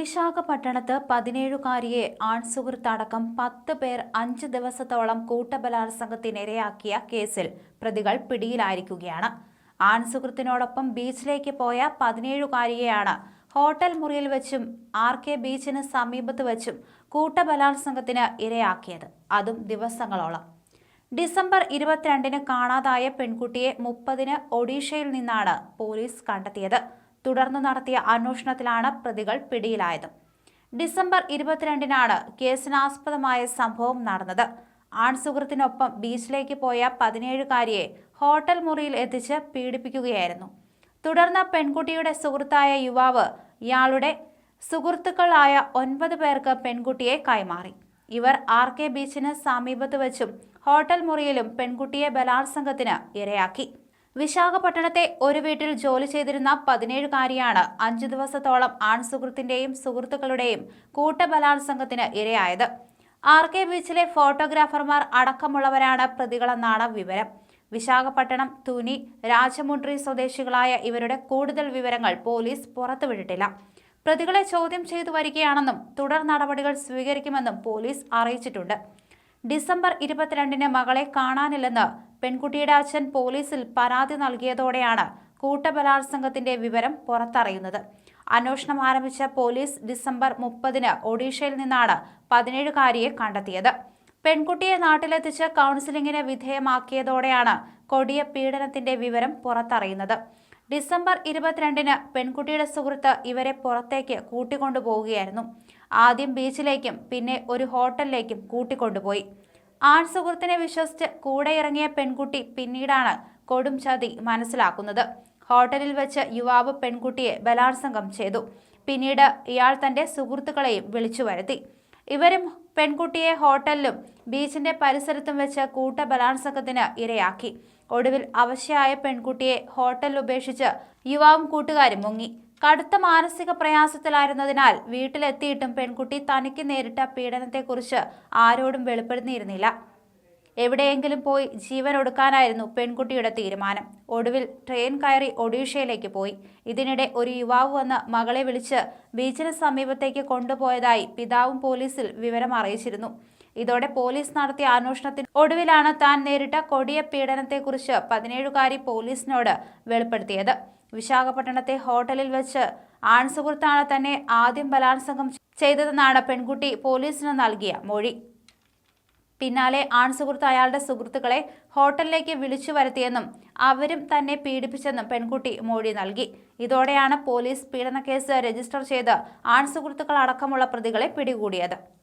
വിശാഖപട്ടണത്ത് പതിനേഴുകാരിയെ ആൺസുഹൃത്തടക്കം പത്ത് പേർ അഞ്ച് ദിവസത്തോളം കൂട്ടബലാത്സംഗത്തിനിരയാക്കിയ കേസിൽ പ്രതികൾ പിടിയിലായിരിക്കുകയാണ്. ആൺസുഹൃത്തിനോടൊപ്പം ബീച്ചിലേക്ക് പോയ പതിനേഴുകാരിയെയാണ് ഹോട്ടൽ മുറിയിൽ വെച്ചും ആർ കെ ബീച്ചിന് സമീപത്ത് വെച്ചും കൂട്ടബലാത്സംഗത്തിന് ഇരയാക്കിയത്. അതും ദിവസങ്ങളോളം. ഡിസംബർ ഇരുപത്തിരണ്ടിന് കാണാതായ പെൺകുട്ടിയെ മുപ്പതിന് ഒഡീഷയിൽ നിന്നാണ് പോലീസ് കണ്ടെത്തിയത്. തുടർന്ന് നടത്തിയ അന്വേഷണത്തിലാണ് പ്രതികൾ പിടിയിലായത്. ഡിസംബർ ഇരുപത്തിരണ്ടിനാണ് കേസിനാസ്പദമായ സംഭവം നടന്നത്. ആൺസുഹൃത്തിനൊപ്പം ബീച്ചിലേക്ക് പോയ പതിനേഴുകാരിയെ ഹോട്ടൽ മുറിയിൽ എത്തിച്ച് പീഡിപ്പിക്കുകയായിരുന്നു. തുടർന്ന് പെൺകുട്ടിയുടെ സുഹൃത്തായ യുവാവ് ഇയാളുടെ സുഹൃത്തുക്കളായ ഒൻപത് പേർക്ക് പെൺകുട്ടിയെ കൈമാറി. ഇവർ ആർ കെ ബീച്ചിന് സമീപത്ത് വച്ചും ഹോട്ടൽ മുറിയിലും പെൺകുട്ടിയെ ബലാത്സംഗത്തിന് ഇരയാക്കി. വിശാഖപട്ടണത്തെ ഒരു വീട്ടിൽ ജോലി ചെയ്തിരുന്ന പതിനേഴുകാരിയാണ് അഞ്ചു ദിവസത്തോളം ആൺസുഹൃത്തിന്റെയും സുഹൃത്തുക്കളുടെയും കൂട്ടബലാത്സംഗത്തിന് ഇരയായത്. ആർ കെ ബീച്ചിലെ ഫോട്ടോഗ്രാഫർമാർ അടക്കമുള്ളവരാണ് പ്രതികളെന്നാണ് വിവരം. വിശാഖപട്ടണം തുനി രാജമുണ്ട്രി സ്വദേശികളായ ഇവരുടെ കൂടുതൽ വിവരങ്ങൾ പോലീസ് പുറത്തുവിട്ടിട്ടില്ല. പ്രതികളെ ചോദ്യം ചെയ്തു വരികയാണെന്നും തുടർ നടപടികൾ സ്വീകരിക്കുമെന്നും പോലീസ് അറിയിച്ചിട്ടുണ്ട്. ഡിസംബർ ഇരുപത്തിരണ്ടിന് മകളെ കാണാനില്ലെന്ന് പെൺകുട്ടിയുടെ അച്ഛൻ പോലീസിൽ പരാതി നൽകിയതോടെയാണ് കൂട്ടബലാത്സംഗത്തിന്റെ വിവരം പുറത്തറിയുന്നത്. അന്വേഷണം ആരംഭിച്ച പോലീസ് ഡിസംബർ മുപ്പതിന് ഒഡീഷയിൽ നിന്നാണ് പതിനേഴുകാരിയെ കണ്ടെത്തിയത്. പെൺകുട്ടിയെ നാട്ടിലെത്തിച്ച് കൗൺസിലിംഗിന് വിധേയമാക്കിയതോടെയാണ് കൊടിയ പീഡനത്തിന്റെ വിവരം പുറത്തറിയുന്നത്. ഡിസംബർ ഇരുപത്തിരണ്ടിന് പെൺകുട്ടിയുടെ സുഹൃത്ത് ഇവരെ പുറത്തേക്ക് കൂട്ടിക്കൊണ്ടുപോവുകയായിരുന്നു. ആദ്യം ബീച്ചിലേക്കും പിന്നെ ഒരു ഹോട്ടലിലേക്കും കൂട്ടിക്കൊണ്ടുപോയി. ആൺ സുഹൃത്തിനെ വിശ്വസിച്ച് കൂടെ ഇറങ്ങിയ പെൺകുട്ടി പിന്നീടാണ് കൊടും ചതി മനസ്സിലാക്കുന്നത്. ഹോട്ടലിൽ വെച്ച് യുവാവ് പെൺകുട്ടിയെ ബലാത്സംഗം ചെയ്തു. പിന്നീട് ഇയാൾ തന്റെ സുഹൃത്തുക്കളെയും വിളിച്ചു വരുത്തി. ഇവരും പെൺകുട്ടിയെ ഹോട്ടലിലും ബീച്ചിന്റെ പരിസരത്തും വെച്ച് കൂട്ട ബലാത്സംഗത്തിന് ഇരയാക്കി. ഒടുവിൽ അവശയായ പെൺകുട്ടിയെ ഹോട്ടലിൽ ഉപേക്ഷിച്ച് യുവാവും കൂട്ടുകാരും മുങ്ങി. കടുത്ത മാനസിക പ്രയാസത്തിലായിരുന്നതിനാൽ വീട്ടിലെത്തിയിട്ടും പെൺകുട്ടി തനിക്ക് നേരിട്ട പീഡനത്തെക്കുറിച്ച് ആരോടും വെളിപ്പെടുത്തിയിരുന്നില്ല എവിടെയെങ്കിലും പോയി ജീവൻ ഒടുക്കാനായിരുന്നു പെൺകുട്ടിയുടെ തീരുമാനം. ഒടുവിൽ ട്രെയിൻ കയറി ഒഡീഷയിലേക്ക് പോയി. ഇതിനിടെ ഒരു യുവാവ് വന്ന് മകളെ വിളിച്ച് ബീച്ചിന് സമീപത്തേക്ക് കൊണ്ടുപോയതായി പിതാവും പോലീസിൽ വിവരം അറിയിച്ചിരുന്നു. ഇതോടെ പോലീസ് നടത്തിയ അന്വേഷണത്തിന് ഒടുവിലാണ് താൻ നേരിട്ട കൊടിയ പീഡനത്തെക്കുറിച്ച് പതിനേഴുകാരി പോലീസിനോട് വെളിപ്പെടുത്തിയത്. വിശാഖപട്ടണത്തെ ഹോട്ടലിൽ വെച്ച് ആൺസുഹൃത്താണ് തന്നെ ആദ്യം ബലാത്സംഗം ചെയ്തതെന്നാണ് പെൺകുട്ടി പോലീസിന് നൽകിയ മൊഴി. പിന്നാലെ ആൺസുഹൃത്ത് അയാളുടെ സുഹൃത്തുക്കളെ ഹോട്ടലിലേക്ക് വിളിച്ചു വരുത്തിയെന്നും അവരും തന്നെ പീഡിപ്പിച്ചെന്നും പെൺകുട്ടി മൊഴി നൽകി. ഇതോടെയാണ് പോലീസ് പീഡനക്കേസ് രജിസ്റ്റർ ചെയ്ത് ആൺസുഹൃത്തുക്കൾ അടക്കമുള്ള പ്രതികളെ പിടികൂടിയത്.